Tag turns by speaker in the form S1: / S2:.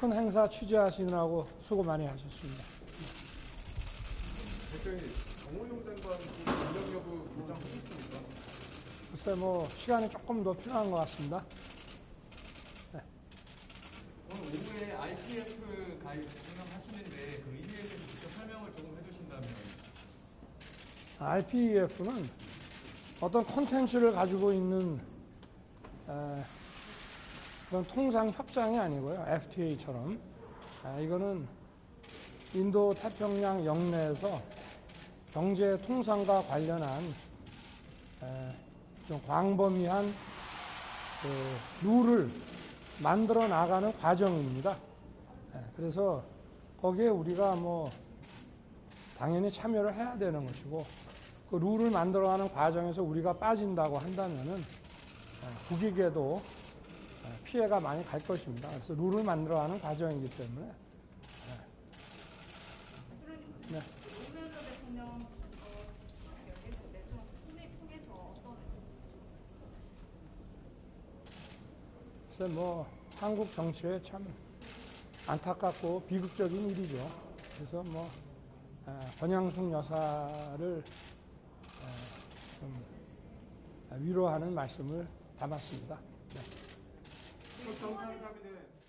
S1: 큰 행사 취재하시느라고 수고 많이 하셨습니다. 글쎄 뭐 시간이 조금 더 필요한 것 같습니다.
S2: 오늘 오후에 IPF 가입 진행하시는데 그 의미에 대해서 직접 설명을 조금 해주신다면
S1: IPEF는 어떤 콘텐츠를 가지고 있는 에, 그런 통상 협상이 아니고요. FTA처럼 이거는 인도 태평양 영내에서 경제 통상과 관련한 에, 좀 광범위한 그 룰을 만들어 나가는 과정입니다. 에, 그래서 거기에 우리가 뭐 당연히 참여를 해야 되는 것이고 그 룰을 만들어가는 과정에서 우리가 빠진다고 한다면은 에, 국익에도 에, 피해가 많이 갈 것입니다. 그래서 룰을 만들어가는 과정이기 때문에 네. 글쎄 뭐 한국 정치에 참 안타깝고 비극적인 일이죠. 그래서 뭐 에, 권양숙 여사를 에, 좀 위로하는 말씀을 담았습니다. 네.
S3: 食べてる。